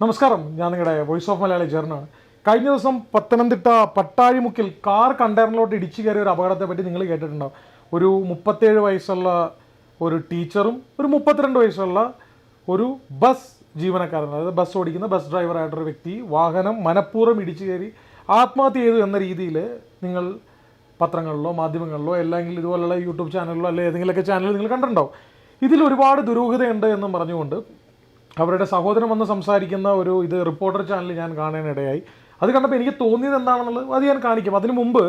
നമസ്കാരം. ഞാൻ നിങ്ങളുടെ വോയിസ് ഓഫ് മലയാളി ചേർന്നാണ് കഴിഞ്ഞ ദിവസം പത്തനംതിട്ട പട്ടാഴിമുക്കിൽ കാർ കണ്ടെയ്നറിലോട്ട് ഇടിച്ചു കയറിയ ഒരു അപകടത്തെ പറ്റി നിങ്ങൾ കേട്ടിട്ടുണ്ടാവും. ഒരു മുപ്പത്തേഴ് വയസ്സുള്ള ഒരു ടീച്ചറും ഒരു മുപ്പത്തിരണ്ട് വയസ്സുള്ള ഒരു ബസ് ജീവനക്കാരൻ അതായത് ബസ് ഓടിക്കുന്ന ബസ് ഡ്രൈവറായിട്ടൊരു വ്യക്തി വാഹനം മനഃപൂർവം ഇടിച്ചു കയറി ആത്മഹത്യ ചെയ്തു എന്ന രീതിയിൽ നിങ്ങൾ പത്രങ്ങളിലോ മാധ്യമങ്ങളിലോ അല്ലെങ്കിൽ ഇതുപോലെയുള്ള യൂട്യൂബ് ചാനലിലോ അല്ലെങ്കിൽ ഏതെങ്കിലുമൊക്കെ ചാനലിൽ നിങ്ങൾ കണ്ടിട്ടുണ്ടാവും. ഇതിൽ ഒരുപാട് ദുരൂഹതയുണ്ട് എന്നും പറഞ്ഞുകൊണ്ട് അവരുടെ സഹോദരൻ വന്ന് സംസാരിക്കുന്ന ഒരു ഇത് റിപ്പോർട്ടർ ചാനൽ ഞാൻ കാണാനിടയായി. അത് കണ്ടപ്പോൾ എനിക്ക് തോന്നിയത് എന്താണെന്നുള്ളത് അത് ഞാൻ കാണിക്കും. അതിനു മുമ്പ്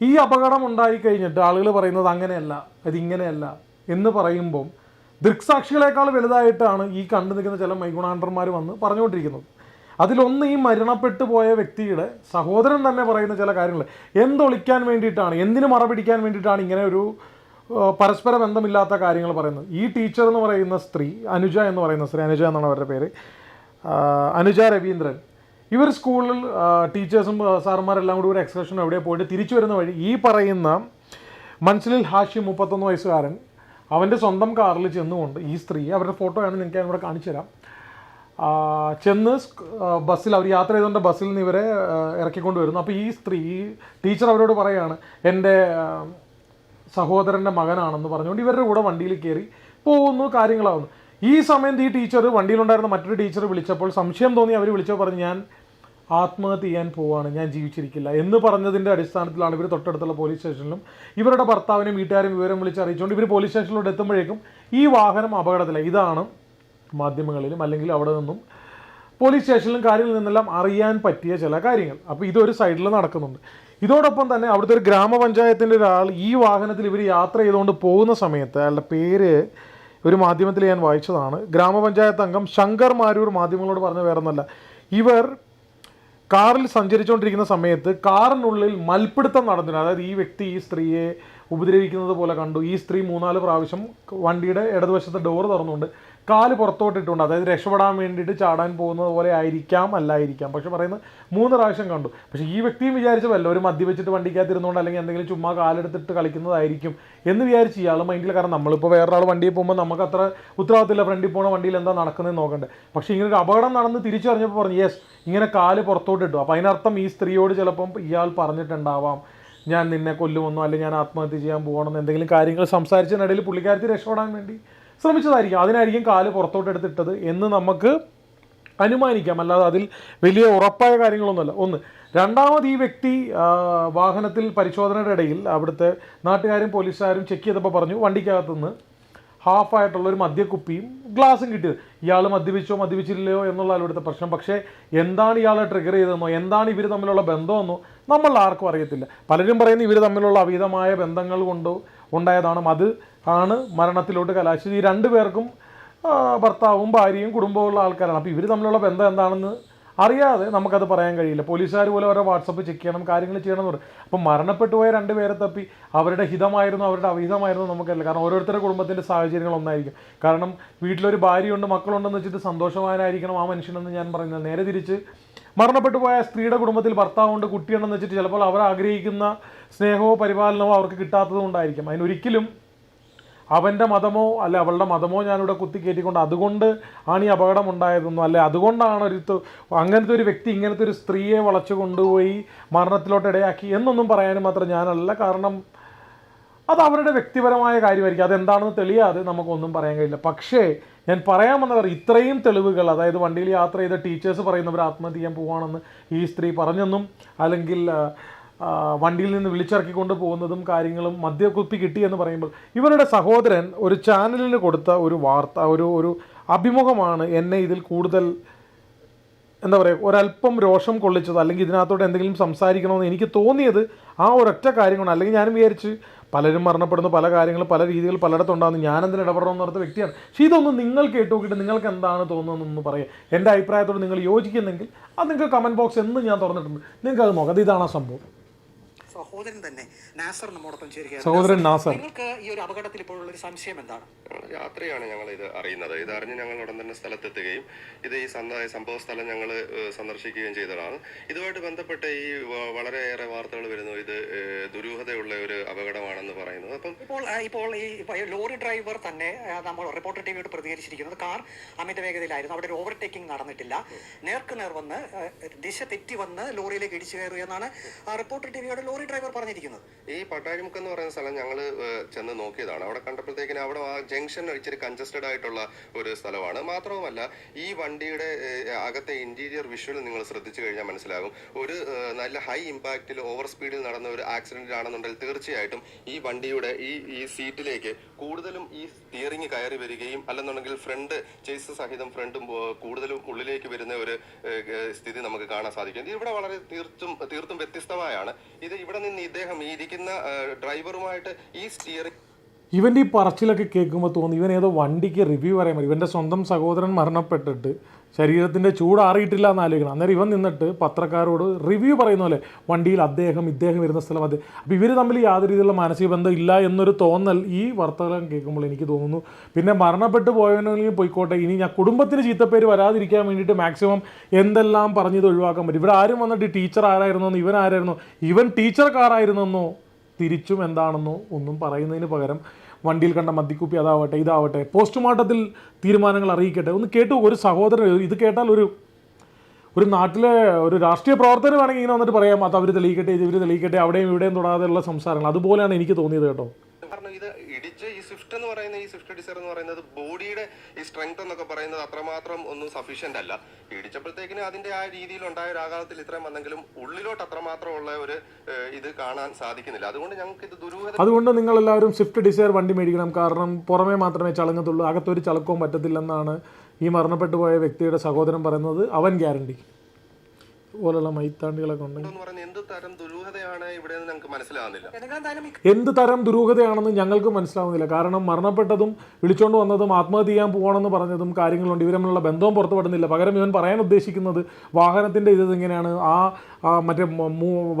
ഈ അപകടം ഉണ്ടായി കഴിഞ്ഞിട്ട് ആളുകൾ പറയുന്നത് അങ്ങനെയല്ല അതിങ്ങനെയല്ല എന്ന് പറയുമ്പം ദൃക്സാക്ഷികളെക്കാൾ വലുതായിട്ടാണ് ഈ കണ്ടു നിൽക്കുന്ന ചില മൈഗുണാണ്ടർമാർ വന്ന് പറഞ്ഞുകൊണ്ടിരിക്കുന്നത്. അതിലൊന്ന് ഈ മരണപ്പെട്ടു പോയ വ്യക്തിയുടെ സഹോദരൻ തന്നെ പറയുന്ന ചില കാര്യങ്ങൾ. എന്തൊളിക്കാൻ വേണ്ടിയിട്ടാണ് എന്തിനു മറപിടിക്കാൻ വേണ്ടിയിട്ടാണ് ഇങ്ങനെ ഒരു പരസ്പര ബന്ധമില്ലാത്ത കാര്യങ്ങൾ പറയുന്നത് ഈ ടീച്ചർ എന്ന് പറയുന്ന സ്ത്രീ അനുജ എന്ന് പറയുന്ന സ്ത്രീ അനുജ എന്നാണ് അവരുടെ പേര് അനുജ രവീന്ദ്രൻ. ഇവർ സ്കൂളിൽ ടീച്ചേഴ്സും സാറുമാരെല്ലാം കൂടി ഒരു എക്സ്കർഷൻ എവിടെ പോയിട്ട് തിരിച്ചു വരുന്ന വഴി ഈ പറയുന്ന മൻസിലിൽ ഹാഷി മുപ്പത്തൊന്ന് വയസ്സുകാരൻ അവന്റെ സ്വന്തം കാറിൽ ചെന്നുകൊണ്ട് ഈ സ്ത്രീ അവരുടെ ഫോട്ടോയാണ് നിങ്ങൾക്ക് ഞാൻ ഇവിടെ കാണിച്ചു തരാം. ചെന്ന് ബസ്സിൽ അവർ യാത്ര ചെയ്തുകൊണ്ട് ബസ്സിൽ നിന്ന് ഇവരെ ഇറക്കിക്കൊണ്ട് വരുന്നു. അപ്പോൾ ഈ സ്ത്രീ ടീച്ചർ അവരോട് പറയുകയാണ് എന്റെ സഹോദരന്റെ മകനാണെന്ന് പറഞ്ഞുകൊണ്ട് ഇവരുടെ കൂടെ വണ്ടിയിൽ കയറി പോകുന്നു കാര്യങ്ങളാവുന്നു. ഈ സമയത്ത് ഈ ടീച്ചർ വണ്ടിയിലുണ്ടായിരുന്ന മറ്റൊരു ടീച്ചർ വിളിച്ചപ്പോൾ സംശയം തോന്നി. അവർ വിളിച്ചപ്പോൾ പറഞ്ഞു ഞാൻ ആത്മഹത്യ ചെയ്യാൻ പോവാണ്. ഞാൻ ജീവിച്ചിരിക്കില്ല. എന്ന് പറഞ്ഞതിന്റെ അടിസ്ഥാനത്തിലാണ് ഇവർ തൊട്ടടുത്തുള്ള പോലീസ് സ്റ്റേഷനിലും ഇവരുടെ ഭർത്താവിനെ വീട്ടുകാരും വിവരം വിളിച്ച് അറിയിച്ചുകൊണ്ട് ഇവർ പോലീസ് സ്റ്റേഷനിലോട്ട് എത്തുമ്പോഴേക്കും ഈ വാഹനം അപകടത്തിലായി. ഇതാണ് മാധ്യമങ്ങളിലും അല്ലെങ്കിൽ അവിടെ നിന്നും പോലീസ് സ്റ്റേഷനിലും കാര്യങ്ങളിൽ നിന്നെല്ലാം അറിയാൻ പറ്റിയ ചില കാര്യങ്ങൾ. അപ്പോൾ ഇതൊരു സൈഡിൽ നടക്കുന്നുണ്ട്. ഇതോടൊപ്പം തന്നെ അവിടുത്തെ ഒരു ഗ്രാമപഞ്ചായത്തിന്റെ ഒരാൾ ഈ വാഹനത്തിൽ ഇവർ യാത്ര ചെയ്തുകൊണ്ട് പോകുന്ന സമയത്ത് അയാളുടെ പേര് ഒരു മാധ്യമത്തിൽ ഞാൻ വായിച്ചതാണ്. ഗ്രാമപഞ്ചായത്ത് അംഗം ശങ്കർ മാരൂർ മാധ്യമങ്ങളോട് പറഞ്ഞ വേറൊന്നല്ല. ഇവർ കാറിൽ സഞ്ചരിച്ചുകൊണ്ടിരിക്കുന്ന സമയത്ത് കാറിനുള്ളിൽ മൽപ്പിടുത്തം നടന്നില്ല അതായത് ഈ വ്യക്തി ഈ സ്ത്രീയെ ഉപദ്രവിക്കുന്നത് പോലെ കണ്ടു. ഈ സ്ത്രീ മൂന്നാൽ പ്രാവശ്യം വണ്ടിയുടെ ഇടതുവശത്തെ ഡോർ തുറന്നുകൊണ്ട് കാൽ പുറത്തോട്ടിട്ടുണ്ട്. അതായത് രക്ഷപ്പെടാൻ വേണ്ടിയിട്ട് ചാടാൻ പോകുന്നത് പോലെ ആയിരിക്കാം അല്ലായിരിക്കാം. പക്ഷെ പറയുന്നത് മൂന്ന് പ്രാവശ്യം കണ്ടു. പക്ഷേ ഈ വ്യക്തിയും വിചാരിച്ച വല്ല ഒരു മദ്യവെച്ചിട്ട് വണ്ടിക്കകത്തിരുന്നുകൊണ്ട് അല്ലെങ്കിൽ എന്തെങ്കിലും ചുമ്മാ കാലെടുത്തിട്ട് കളിക്കുന്നതായിരിക്കും എന്ന് വിചാരിച്ച് ഇയാൾ മൈൻഡിൽ കാരണം നമ്മളിപ്പോൾ വേറൊരാൾ വണ്ടിയിൽ പോകുമ്പോൾ നമുക്ക് അത്ര ഉത്തരവാദിത്തമില്ല. ഫ്രണ്ടിൽ പോണ വണ്ടിയിൽ എന്താ നടക്കുന്നതെന്ന് നോക്കണ്ടേ. പക്ഷേ ഇങ്ങനെ ഒരു അപകടം നടന്ന് തിരിച്ചറിഞ്ഞപ്പോൾ പറഞ്ഞു യെസ് ഇങ്ങനെ കാൽ പുറത്തോട്ടിട്ടു. അപ്പോൾ അതിനർത്ഥം ഈ സ്ത്രീയോട് ചിലപ്പം ഇയാൾ പറഞ്ഞിട്ടുണ്ടാവാം ഞാൻ നിന്നെ കൊല്ലുമെന്നോ അല്ലെങ്കിൽ ഞാൻ ആത്മഹത്യ ചെയ്യാൻ പോകണമെന്ന് എന്തെങ്കിലും കാര്യങ്ങൾ സംസാരിച്ചതിനിടയിൽ പുള്ളിക്കാരത്തി രക്ഷപ്പെടാൻ വേണ്ടി ശ്രമിച്ചതായിരിക്കും. അതിനായിരിക്കും കാൽ പുറത്തോട്ട് എടുത്തിട്ടത് എന്ന് നമുക്ക് അനുമാനിക്കാം. അല്ലാതെ അതിൽ വലിയ ഉറപ്പായ കാര്യങ്ങളൊന്നുമല്ല. ഒന്ന് രണ്ടാമത് ഈ വ്യക്തി വാഹനത്തിൽ പരിശോധനയുടെ ഇടയിൽ അവിടുത്തെ നാട്ടുകാരും പോലീസുകാരും ചെക്ക് ചെയ്തപ്പോൾ പറഞ്ഞു വണ്ടിക്കകത്തുനിന്ന് ഹാഫായിട്ടുള്ള ഒരു മദ്യക്കുപ്പിയും ഗ്ലാസും കിട്ടിയത്. ഇയാൾ മദ്യപിച്ചോ മദ്യപിച്ചില്ലയോ എന്നുള്ള ഇവിടുത്തെ പ്രശ്നം. പക്ഷേ എന്താണ് ഇയാളെ ട്രിഗർ ചെയ്തതെന്നോ എന്താണ് ഇവർ തമ്മിലുള്ള ബന്ധമെന്നോ നമ്മൾ ആർക്കും അറിയത്തില്ല. പലരും പറയുന്നത് ഇവർ തമ്മിലുള്ള അവിധമായ ബന്ധങ്ങൾ കൊണ്ടോ ഉണ്ടായതാണ്. അത് ആണ് മരണത്തിലോട്ട് കലാശിച്ചത്. ഈ രണ്ടു പേർക്കും ഭർത്താവും ഭാര്യയും കുടുംബവുമുള്ള ആൾക്കാരാണ്. അപ്പോൾ ഇവർ തമ്മിലുള്ള ബന്ധം എന്താണെന്ന് അറിയാതെ നമുക്കത് പറയാൻ കഴിയില്ല. പോലീസുകാർ പോലെ അവരുടെ വാട്സപ്പ് ചെക്ക് ചെയ്യണം കാര്യങ്ങൾ ചെയ്യണം എന്ന് പറയും. അപ്പം മരണപ്പെട്ടു പോയ രണ്ട് പേരെ തപ്പി അവരുടെ ഹിതമായിരുന്നു അവരുടെ അവിഹിതമായിരുന്നു നമുക്കല്ല കാരണം ഓരോരുത്തരുടെ കുടുംബത്തിന്റെ സാഹചര്യങ്ങൾ ഒന്നായിരിക്കും. കാരണം വീട്ടിലൊരു ഭാര്യയുണ്ട് മക്കളുണ്ടെന്ന് വെച്ചിട്ട് സന്തോഷവാനായിരിക്കണം ആ മനുഷ്യനെന്ന് ഞാൻ പറയുന്നത് നേരെ തിരിച്ച് മരണപ്പെട്ടു പോയ സ്ത്രീയുടെ കുടുംബത്തിൽ ഭർത്താവുണ്ട് കുട്ടിയുണ്ടെന്ന് വെച്ചിട്ട് ചിലപ്പോൾ അവർ ആഗ്രഹിക്കുന്ന സ്നേഹമോ പരിപാലനമോ അവർക്ക് കിട്ടാത്തത് കൊണ്ടായിരിക്കും. അതിനൊരിക്കലും അവന്റെ മതമോ അല്ലെ അവളുടെ മതമോ ഞാനിവിടെ കുത്തി കയറ്റിക്കൊണ്ട് അതുകൊണ്ട് ആണ് ഈ അപകടം ഉണ്ടായതെന്നോ അല്ലെ അതുകൊണ്ടാണ് ഒരു അങ്ങനത്തെ ഒരു വ്യക്തി ഇങ്ങനത്തെ ഒരു സ്ത്രീയെ വളച്ചു കൊണ്ടുപോയി മരണത്തിലോട്ട് ഇടയാക്കി എന്നൊന്നും പറയാനും മാത്രം ഞാനല്ല. കാരണം അത് അവരുടെ വ്യക്തിപരമായ കാര്യമായിരിക്കും. അതെന്താണെന്ന് തെളിയാതെ നമുക്കൊന്നും പറയാൻ കഴിയില്ല. പക്ഷേ ഞാൻ പറയാൻ വന്നത് ഇത്രയും തെളിവുകൾ അതായത് വണ്ടിയിൽ യാത്ര ചെയ്ത ടീച്ചേഴ്സ് പറയുന്നവർ ആത്മഹത്യ ചെയ്യാൻ പോവാണെന്ന് ഈ സ്ത്രീ പറഞ്ഞെന്നും അല്ലെങ്കിൽ വണ്ടിയിൽ നിന്ന് വിളിച്ചിറക്കിക്കൊണ്ട് പോകുന്നതും കാര്യങ്ങളും മദ്യക്കുപ്പി കിട്ടി എന്ന് പറയുമ്പോൾ ഇവരുടെ സഹോദരൻ ഒരു ചാനലിന് കൊടുത്ത ഒരു വാർത്ത ഒരു ഒരു അഭിമുഖമാണ് എന്നെ ഇതിൽ കൂടുതൽ എന്താ പറയുക ഒരല്പം രോഷം കൊള്ളിച്ചത് അല്ലെങ്കിൽ ഇതിനകത്തോട്ട് എന്തെങ്കിലും സംസാരിക്കണമെന്ന് എനിക്ക് തോന്നിയത് ആ ഒരൊറ്റ കാര്യം കൊണ്ട് അല്ലെങ്കിൽ ഞാൻ വിചാരിച്ച് പലരും മരണപ്പെടുന്നു പല കാര്യങ്ങളും പല രീതികൾ പലയിടത്തുണ്ടാകുന്നു. ഞാനെന്തിന് ഇടപെടണമെന്ന് പറഞ്ഞ വ്യക്തിയാണ്. പക്ഷേ ഇതൊന്നും നിങ്ങൾ കേട്ട് നോക്കിയിട്ട് നിങ്ങൾക്ക് എന്താണ് തോന്നുന്നതെന്ന് പറയുക എന്റെ അഭിപ്രായത്തോട് നിങ്ങൾ യോജിക്കുന്നെങ്കിൽ അത് നിങ്ങൾക്ക് കമന്റ് ബോക്സ് എന്ന് ഞാൻ തുറന്നിട്ടുണ്ട്. നിങ്ങൾക്ക് അത് നോക്കാം ഇതാണ് സംഭവം. സഹോദരൻ തന്നെ നാസർ നമ്മോടൊപ്പം ചേരുകയാണ്. സഹോദരൻ നാസർ നിങ്ങൾക്ക് ഈ ഒരു അപകടത്തിൽ ഇപ്പോഴുള്ള ഒരു സംശയം എന്താണ്? രാത്രിയാണ് ഞങ്ങൾ ഇത് അറിയുന്നത്. ഇത് അറിഞ്ഞ് ഞങ്ങൾ ഉടൻ തന്നെ സ്ഥലത്തെത്തുകയും ഇത് ഈ സംഭവ സ്ഥലം ഞങ്ങൾ സന്ദർശിക്കുകയും ചെയ്തതാണ്. ഇതുമായിട്ട് ബന്ധപ്പെട്ട ഈ വളരെയേറെ വാർത്തകൾ വരുന്നു ഇത് ഏഹ്, ദുരൂഹതയുള്ള ഒരു അപകടമാണെന്ന് ഇപ്പോൾ ഇപ്പോൾ ഈ ലോറി ഡ്രൈവർ തന്നെ നമ്മൾ റിപ്പോർട്ടർ ടീമിനോട് പ്രതികരിച്ചിരിക്കുന്നത് കാർ അമിത വേഗതയിലായിരുന്നു. അവിടെ ഒരു ഓവർടേക്കിംഗ് നടന്നിട്ടില്ല. നേർക്ക് നേർ വന്ന് ദിശ തെറ്റി വന്ന് ലോറിയിലേക്ക് ഇടിച്ചു കയറി എന്നാണ് റിപ്പോർട്ടർ ടിവിയോട് ലോറി ഡ്രൈവർ പറഞ്ഞിരിക്കുന്നത്. ഈ പട്ടാഴിമുക്ക് എന്ന് പറയുന്ന സ്ഥലം ഞങ്ങൾ ചെന്ന് നോക്കിയതാണ്. അവിടെ കണ്ടപ്പോഴത്തേക്കിന് അവിടെ ആ ജംഗ്ഷൻ ഇച്ചിരി കൺജസ്റ്റഡ് ആയിട്ടുള്ള ഒരു സ്ഥലമാണ്. മാത്രവുമല്ല ഈ വണ്ടിയുടെ അകത്തെ ഇന്റീരിയർ വിഷ്വൽ നിങ്ങൾ ശ്രദ്ധിച്ചു കഴിഞ്ഞാൽ മനസ്സിലാകും. ഒരു നല്ല ഹൈ ഇമ്പാക്റ്റിൽ ഓവർ സ്പീഡിൽ നടന്ന ഒരു ആക്സിഡന്റ് ആണെന്നുണ്ടെങ്കിൽ തീർച്ചയായിട്ടും ഈ വണ്ടിയുടെ ഈ ഈ സീറ്റിലേക്ക് കൂടുതലും ഈ സ്റ്റിയറിംഗ് കയറി വരികയും അല്ലെന്നുണ്ടെങ്കിൽ ഫ്രണ്ട് ചേസ് സഹിതം ഫ്രണ്ടും കൂടുതലും ഉള്ളിലേക്ക് വരുന്ന ഒരു സ്ഥിതി നമുക്ക് കാണാൻ സാധിക്കും. ഇവിടെ വളരെ തീർത്തും തീർത്തും വ്യത്യസ്തമായാണ്. ഇത് ഇവിടെ നിന്ന് ഇദ്ദേഹം ഇരിക്കുന്ന ഡ്രൈവറുമായിട്ട് ഈ സ്റ്റിയറിംഗ് ഇവന്റെ ഈ പറച്ചിലൊക്കെ കേൾക്കുമ്പോൾ തോന്നി ഇവൻ ഏതോ വണ്ടിക്ക് റിവ്യൂ പറയാൻ പറ്റും ഇവന്റെ സ്വന്തം സഹോദരൻ മരണപ്പെട്ടിട്ട് ശരീരത്തിന്റെ ചൂട് അറിയിട്ടില്ല എന്ന് ആലോചിക്കണം. അന്നേരം ഇവൻ നിന്നിട്ട് പത്രക്കാരോട് റിവ്യൂ പറയുന്ന പോലെ വണ്ടിയിൽ അദ്ദേഹം ഇദ്ദേഹം വരുന്ന സ്ഥലം അത്. അപ്പോൾ ഇവർ തമ്മിൽ യാതൊരു രീതിയിലുള്ള മാനസിക ബന്ധം ഇല്ല എന്നൊരു തോന്നൽ ഈ വാർത്തകൾ കേൾക്കുമ്പോൾ എനിക്ക് തോന്നുന്നു. പിന്നെ മരണപ്പെട്ടു പോയവനെങ്കിലും പോയിക്കോട്ടെ ഇനി ഞാൻ കുടുംബത്തിന് ചീത്തപ്പേര് വരാതിരിക്കാൻ വേണ്ടിയിട്ട് മാക്സിമം എന്തെല്ലാം പറഞ്ഞത് ഒഴിവാക്കാൻ പറ്റും. ഇവിടെ ആരും വന്നിട്ട് ടീച്ചർ ആരായിരുന്നോ ഇവൻ ആരായിരുന്നോ ഇവൻ ടീച്ചർക്കാരായിരുന്നെന്നോ തിരിച്ചും എന്താണെന്നോ ഒന്നും പറയുന്നതിന് പകരം വണ്ടിയിൽ കണ്ട മദ്യക്കുപ്പി അതാവട്ടെ ഇതാവട്ടെ പോസ്റ്റ്മോർട്ടത്തിൽ തീരുമാനങ്ങൾ അറിയിക്കട്ടെ. ഒന്ന് കേട്ടു ഒരു സഹോദരൻ ഇത് കേട്ടാൽ ഒരു ഒരു നാട്ടിലെ ഒരു രാഷ്ട്രീയ പ്രവർത്തകർ വേണമെങ്കിൽ ഇങ്ങനെ വന്നിട്ട് പറയാം അത് അവർ തെളിയിക്കട്ടെ ഇവർ തെളിയിക്കട്ടെ അവിടെയും ഇവിടെയും തൊടാതെയുള്ള സംസാരങ്ങൾ. അതുപോലെയാണ് എനിക്ക് തോന്നിയത് കേട്ടോ. കാരണം ഇത് ഇടിച്ച് ഈ സ്വിഫ്റ്റ് എന്ന് പറയുന്ന ഈ സ്വിഫ്റ്റ് ഡിസയർ എന്ന് പറയുന്നത് ബോഡിയുടെ ഈ സ്ട്രെങ്ത് എന്നൊക്കെ പറയുന്നത് അത്രമാത്രം ഒന്നും സഫീഷ്യന്റ് അല്ല. ഇടിച്ചപ്പോഴത്തേക്കിന് അതിന്റെ ആ രീതിയിൽ ഉണ്ടായ ഒരു ആഘാതത്തിൽ ഇത്രയും വന്നെങ്കിലും ഉള്ളിലോട്ട് അത്രമാത്രം ഉള്ള ഒരു ഇത് കാണാൻ സാധിക്കുന്നില്ല. അതുകൊണ്ട് ഞങ്ങൾക്ക് ഇത് ദുരൂഹത അതുകൊണ്ട് നിങ്ങൾ എല്ലാവരും സ്വിഫ്റ്റ് ഡിസയർ വണ്ടി മേടിക്കണം. കാരണം പുറമേ മാത്രമേ ചളങ്ങത്തുള്ളൂ. അകത്തൊരു ചളക്കവും പറ്റത്തില്ലെന്നാണ് ഈ മരണപ്പെട്ടു പോയ വ്യക്തിയുടെ സഹോദരൻ പറയുന്നത്. അവൻ ഗ്യാരണ്ടി. പോലുള്ള മൈത്താണ്ടികളൊക്കെ ഉണ്ടെങ്കിൽ എന്ത് തരം ദുരൂഹതയാണ് ഇവിടെ ഞങ്ങൾക്ക് എന്ത് തരം ദുരൂഹതയാണെന്ന് ഞങ്ങൾക്ക് മനസ്സിലാവുന്നില്ല. കാരണം മരണപ്പെട്ടതും വിളിച്ചോണ്ട് വന്നതും ആത്മഹത്യ ചെയ്യാൻ പോകണമെന്ന് പറഞ്ഞതും കാര്യങ്ങളുണ്ട്. ഇവരമ്മിലുള്ള ബന്ധവും പുറത്തുപെടുന്നില്ല. പകരം ഇവൻ പറയാൻ ഉദ്ദേശിക്കുന്നത് വാഹനത്തിന്റെ ഇത് ഇങ്ങനെയാണ് ആ ആ മറ്റേ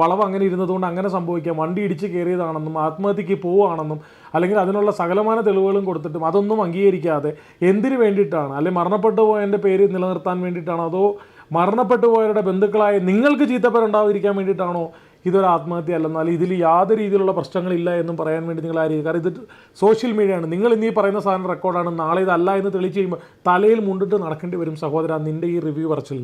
വളവ് അങ്ങനെ ഇരുന്നതുകൊണ്ട് അങ്ങനെ സംഭവിക്കാം. വണ്ടി ഇടിച്ച് കയറിയതാണെന്നും ആത്മഹത്യക്ക് പോവുകയാണെന്നും അല്ലെങ്കിൽ അതിനുള്ള സകലമാന തെളിവുകളും കൊടുത്തിട്ടും അതൊന്നും അംഗീകരിക്കാതെ എന്തിനു വേണ്ടിയിട്ടാണ്? അല്ലെങ്കിൽ മരണപ്പെട്ടു പോയതിന്റെ പേര് നിലനിർത്താൻ വേണ്ടിയിട്ടാണോ? അതോ മരണപ്പെട്ടു പോയവരുടെ ബന്ധുക്കളായ നിങ്ങൾക്ക് ചീത്തപ്പേരുണ്ടാവാതിരിക്കാൻ വേണ്ടിയിട്ടാണോ ഇതൊരു ആത്മഹത്യ? അല്ലെന്നാൽ ഇതിൽ യാതൊരു രീതിയിലുള്ള പ്രശ്നങ്ങളില്ല എന്നും പറയാൻ വേണ്ടി നിങ്ങൾ ആരും കാരണം ഇത് സോഷ്യൽ മീഡിയയാണ് നിങ്ങൾ ഇന്ന് പറയുന്ന സാധനം റെക്കോർഡാണ് നാളെ ഇതല്ല എന്ന് തെളിച്ച് കഴിയുമ്പോൾ തലയിൽ മുണ്ടിട്ട് നടക്കേണ്ടി വരും സഹോദര നിന്റെ ഈ റിവ്യൂ പറച്ചിൽ.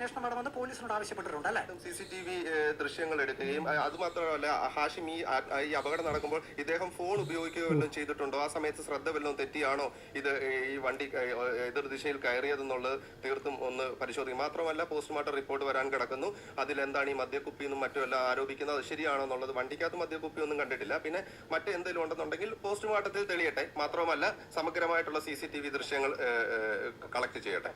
അന്വേഷണം വേണമെന്ന് പോലീസിനോട് ആവശ്യപ്പെട്ടിട്ടുണ്ട് അല്ലേ? സി സി ടി വി ദൃശ്യങ്ങൾ എടുക്കുകയും അതുമാത്രമല്ല അത് മാത്രമല്ല ഹാഷിം ഈ അപകടം നടക്കുമ്പോൾ ഇദ്ദേഹം ഫോൺ ഉപയോഗിക്കുകയോ ചെയ്തിട്ടുണ്ടോ? ആ സമയത്ത് ശ്രദ്ധ വല്ലതും തെറ്റിയാണോ ഇത് ഈ വണ്ടി എതിർ ദിശയിൽ കയറിയതെന്നുള്ളത് തീർത്തും ഒന്ന് പരിശോധിക്കും. മാത്രമല്ല പോസ്റ്റ്മോർട്ടം റിപ്പോർട്ട് വരാൻ കിടക്കുന്നു. അതിൽ എന്താണ് ഈ മദ്യക്കുപ്പി എന്നും മറ്റും എല്ലാം ആരോപിക്കുന്നത്? അത് ശരിയാണോ എന്നുള്ളത് വണ്ടിക്കകത്ത് മദ്യക്കുപ്പി ഒന്നും കണ്ടിട്ടില്ല. പിന്നെ മറ്റെന്തെങ്കിലും ഉണ്ടെന്നുണ്ടെങ്കിൽ പോസ്റ്റ്മോർട്ടത്തിൽ തെളിയട്ടെ. മാത്രമല്ല സമഗ്രമായിട്ടുള്ള സി സി ടി വി ദൃശ്യങ്ങൾ കളക്ട് ചെയ്യട്ടെ.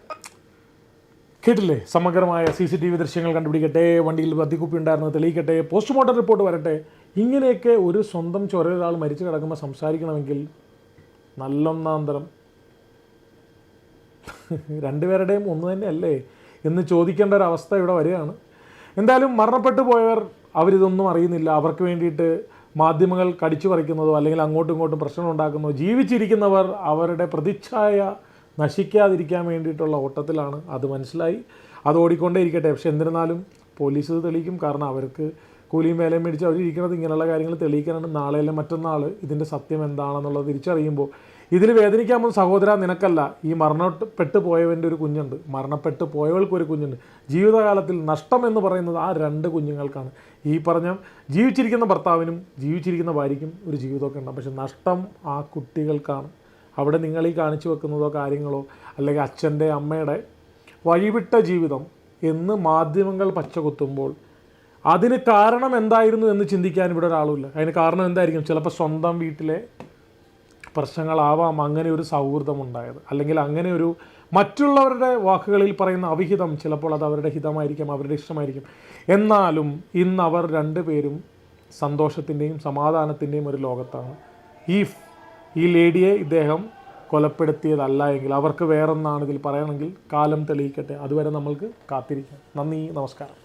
കേട്ടില്ലേ? സമഗ്രമായ സി സി ടി വി ദൃശ്യങ്ങൾ കണ്ടുപിടിക്കട്ടെ വണ്ടിയിൽ മദ്യക്കുപ്പി ഉണ്ടായിരുന്നത് തെളിയിക്കട്ടെ പോസ്റ്റ്മോർട്ടം റിപ്പോർട്ട് വരട്ടെ ഇങ്ങനെയൊക്കെ ഒരു സ്വന്തം ചൊരൊരാൾ മരിച്ചു കിടക്കുമ്പോൾ സംസാരിക്കണമെങ്കിൽ നല്ലൊന്നാന്തരം രണ്ടുപേരുടെയും ഒന്ന് തന്നെയല്ലേ എന്ന് ചോദിക്കേണ്ട ഒരു അവസ്ഥ ഇവിടെ വരികയാണ്. എന്തായാലും മരണപ്പെട്ടു പോയവർ അവരിതൊന്നും അറിയുന്നില്ല. അവർക്ക് വേണ്ടിയിട്ട് മാധ്യമങ്ങൾ കടിച്ചു പറിക്കുന്നതോ അല്ലെങ്കിൽ അങ്ങോട്ടും ഇങ്ങോട്ടും പ്രശ്നം ഉണ്ടാക്കുന്നതോ ജീവിച്ചിരിക്കുന്നവർ അവരുടെ പ്രതിച്ഛായ നശിക്കാതിരിക്കാൻ വേണ്ടിയിട്ടുള്ള ഓട്ടത്തിലാണ് അത് മനസ്സിലായി. അത് ഓടിക്കൊണ്ടേ ഇരിക്കട്ടെ പക്ഷെ എന്നിരുന്നാലും പോലീസ് തെളിയിക്കും. കാരണം അവർക്ക് കൂലിയും വേലയും മേടിച്ച് അവർ ഇരിക്കുന്നത് ഇങ്ങനെയുള്ള കാര്യങ്ങൾ തെളിയിക്കാനാണ്. നാളെ അല്ലെങ്കിൽ മറ്റന്നാൾ ഇതിന്റെ സത്യം എന്താണെന്നുള്ളത് തിരിച്ചറിയുമ്പോൾ ഇതിൽ വേദനിക്കാൻ പോകുന്ന സഹോദര നിനക്കല്ല. ഈ മരണപ്പെട്ടു പോയവന്റെ ഒരു കുഞ്ഞുണ്ട്. മരണപ്പെട്ടു പോയവൾക്ക് ഒരു കുഞ്ഞുണ്ട്. ജീവിതകാലത്തിൽ നഷ്ടം എന്ന് പറയുന്നത് ആ രണ്ട് കുഞ്ഞുങ്ങൾക്കാണ്. ഈ പറഞ്ഞ ജീവിച്ചിരിക്കുന്ന ഭർത്താവിനും ജീവിച്ചിരിക്കുന്ന ഭാര്യയ്ക്കും ഒരു ജീവിതമൊക്കെ ഉണ്ടാകും പക്ഷെ നഷ്ടം ആ കുട്ടികൾക്കാണ്. അവിടെ നിങ്ങൾ ഈ കാണിച്ചു വെക്കുന്നതോ കാര്യങ്ങളോ അല്ലെങ്കിൽ അച്ഛന്റെ അമ്മയുടെ വഴിവിട്ട ജീവിതം എന്ന് മാധ്യമങ്ങൾ പച്ചകുത്തുമ്പോൾ അതിന് കാരണം എന്തായിരുന്നു എന്ന് ചിന്തിക്കാൻ ഇവിടെ ഒരാളുമില്ല. അതിന് കാരണം എന്തായിരിക്കും? ചിലപ്പോൾ സ്വന്തം വീട്ടിലെ പ്രശ്നങ്ങളാവാം അങ്ങനെ ഒരു സൗഹൃദം ഉണ്ടായത്. അല്ലെങ്കിൽ അങ്ങനെ ഒരു മറ്റുള്ളവരുടെ വാക്കുകളിൽ പറയുന്ന അവിഹിതം ചിലപ്പോൾ അത് അവരുടെ ഹിതമായിരിക്കും അവരുടെ ഇഷ്ടമായിരിക്കും. എന്നാലും ഇന്ന് അവർ രണ്ടുപേരും സന്തോഷത്തിന്റെയും സമാധാനത്തിന്റെയും ഒരു ലോകത്താണ്. ഈ ഈ ലേഡിയെ ഇദ്ദേഹം കൊലപ്പെടുത്തിയതല്ല എങ്കിൽ അവർക്ക് വേറൊന്നാണ് ഇതിൽ പറയണമെങ്കിൽ കാലം തെളിയിക്കട്ടെ. അതുവരെ നമ്മൾക്ക് കാത്തിരിക്കാം. നന്ദി നമസ്കാരം.